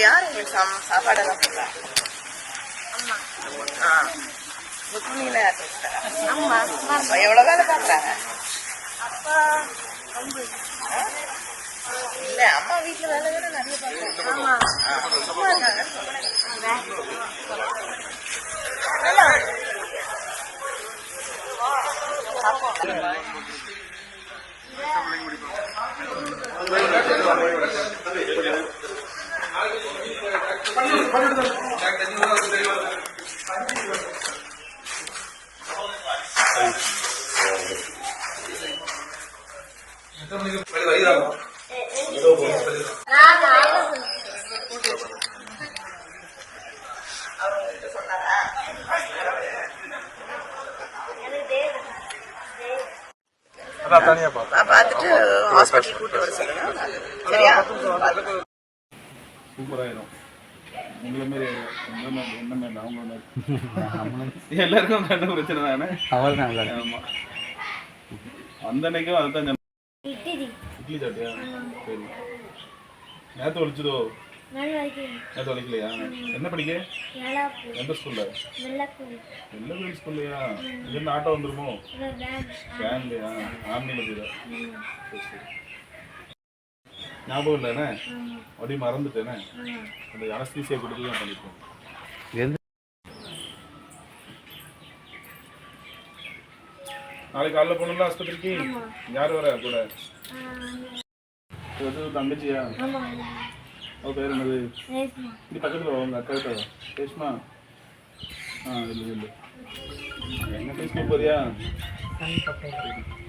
யார் உங்களுக்கு சாம் சாப்பாடெல்லாம் அம்மா. ஆ. ருக்மிணியில யார் எவ்வளவு வேலை பார்க்குறாங்க? அப்பா ரொம்ப இல்ல அம்மா வீட்டுல வேலை தானே நிறைய பார்க்குறாங்க. ஆமா. பார்த்துட்டு ஹாஸ்பிட்டல் கூட்டு வர சொல்லுங்க. சரியா? சூப்பராயிரும். உங்களை மாரி என்ன மாதிரி அவங்க மாதிரி எல்லாருக்கும் கண்ணு பிரச்சனை தானே? அவ்வளோதான் ஆமா. அந்த அன்னைக்கும் அதுதான் சொன்னேன். இட்லி இட்லி சாப்பிட்டியா? சரி. நேற்று ஒழிச்சதோ? நேற்று ஒழிக்கலையா? என்ன படிக்க? எந்த ஸ்கூல்ல? வெள்ளக்குடி ஸ்கூல்லையா? இங்கேருந்து ஆட்டோ வந்துருமோ? வேன். வேன்லையா? ஆம்னியில் போயிடா சரி சரி. ஞாபகம் இல்லைண்ணே? அப்படியே மறந்துட்டேனே அந்த அனஸ்தீசியா கொடுத்து தான் எந்த நாளைக்கு காலைல போகணும்ல ஆஸ்பத்திரிக்கு? யார் வர கூட? தங்கச்சியா? அவ பேர் என்னது? இது பக்கத்தில் உங்க அக்கா கிட்ட வா. ரேஷ்மா? ஆ இல்லை இல்லை என்ன பேச போறியா?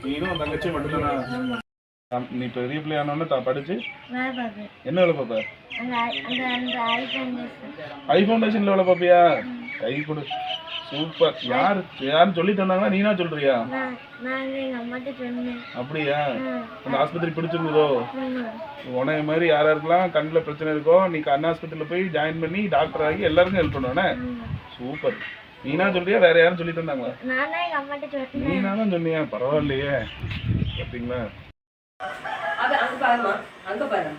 நீனும் உன் தங்கச்சி மட்டும்தானா? நீ பெரிய பிள்ளையானோன்னு தான் படிச்சு? என்ன வேலை பார்ப்ப ஐ ஃபவுண்டேஷன்ல வேலை பார்ப்பியா கை கொடு. சூப்பர். யார் யாரும் சொல்லி தந்தாங்களா? நீனா சொல்றியா? அப்படியா? அந்த ஆஸ்பத்திரி பிடிச்சிருந்ததோ ஆமா. உனக்கு மாதிரி யார் யாருக்கெல்லாம் கண்ணில் பிரச்சனை இருக்கோ நீ கண் ஆஸ்பத்திரியில் போய் ஜாயின் பண்ணி டாக்டர் ஆகி எல்லாருக்கும் ஹெல்ப் பண்ணுவானே. சூப்பர். நீனா சொல்றியா? வேற யாரும் சொல்லி தந்தாங்களா? நீனா தான் சொன்னியா? பரவாயில்லையே. பார்த்தீங்களா அது அங்க பாருமா அங்க பாரு.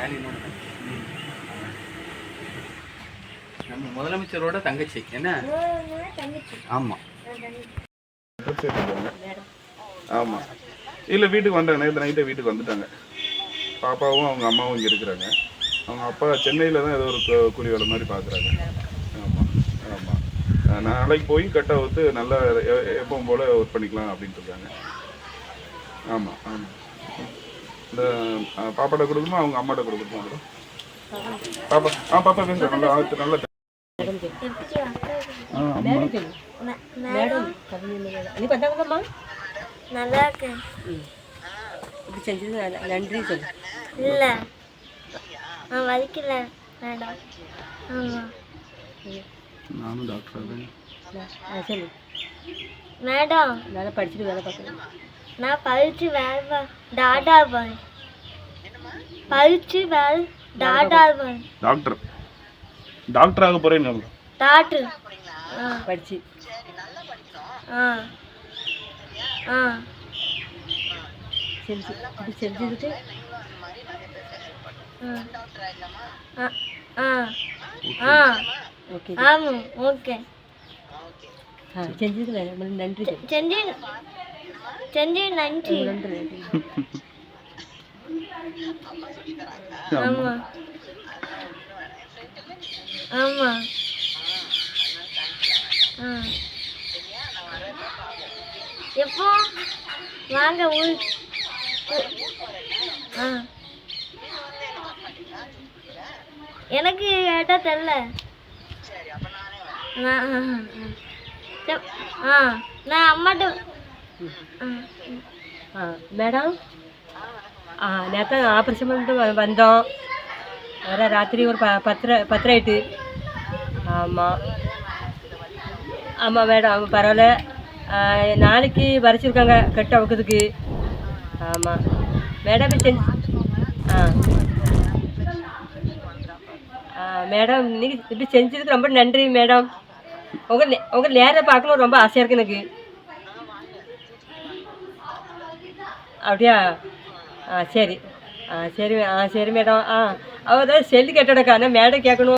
எடுங்க நம்ம முதலமைச்சரோட தங்கச்சி. என்ன? ஆமாம் ஆமாம் இல்லை வீட்டுக்கு வந்தாங்க. நேற்று நைட்டே வீட்டுக்கு வந்துட்டாங்க. பாப்பாவும் அவங்க அம்மாவும் இங்கே இருக்கிறாங்க. அவங்க அப்பா சென்னையில் தான் ஏதோ ஒரு கூலி வேலை மாதிரி பார்க்குறாங்க ஆமாம் ஆமாம் நாளைக்கு போய் கட்டை வந்து நல்லா எப்பவும் போல் ஒர்க் பண்ணிக்கலாம் அப்படின்ட்டு இருக்காங்க ஆமாம் ஆமாம் இந்த பாப்பாட்ட கொடுக்கணுமா? அவங்க அம்மாட்ட கொடுக்கணுமா மேடம் பாப்பா ஆ பாப்பா பேசுகிறேன் நல்லா ஆ, நல்லா எப்படி ஆ அம்மா. மேடம் நீ நல்லா இருக்கு இப்படி செஞ்சது நன்றி சொல்லு. இல்லை. நான் வலிக்கல மேடம். ஆமாம் நானும் டாக்டர் மேடம். நல்லா படிச்சுட்டு வேலை பார்க்குறேன் நான் பழிச்சு வேலை பா டாடா பாய் பழிச்சு வேலை டாடா பாய் டாக்டர். டாக்டர். ஆக போகிறேன்னு டாக்டர் படிச்சு. ஆ. ஆ. செஞ்சு இப்படி செஞ்சுக்கிட்டு. ஆ. ஆ. ஆ. ஓகே. ஆமாம். ஓகே. ஆ செஞ்சதுக்கு ந- நன்றி செஞ்சு. செஞ்சு நன்றி நன்றி நன்றி ஆமாம் ஆமாம் ஆ. எப்போ? வாங்க ஊர். ஆ. எனக்கு கேட்டா தெரில. ஆ, நான் அம்மாட்ட மேடம் ஆ நேற்று ஆப்ரேஷன் பண்ணிட்டு வந்தோம் வர ராத்திரி ஒரு ப பத்தரை பத்தரை ஆயிட்டு ஆமாம் ஆமாம் மேடம் பரவாயில்ல நாளைக்கு வரைச்சிருக்காங்க கட்டு அவுக்கிறதுக்கு ஆமாம் மேடம் இப்படி செஞ்சு ஆ மேடம் நீங்கள் இப்படி செஞ்சதுக்கு ரொம்ப நன்றி மேடம் உங்கள் உங்கள் நேரில் பார்க்கணும் ரொம்ப ஆசையாக இருக்குது எனக்கு அப்படியா? ஆ சரி. ஆ சரி ஆ சரி மேடம். ஆ அவதான் தான் செல்லு கேட்டோடக்கா மேடம் கேட்கணும்.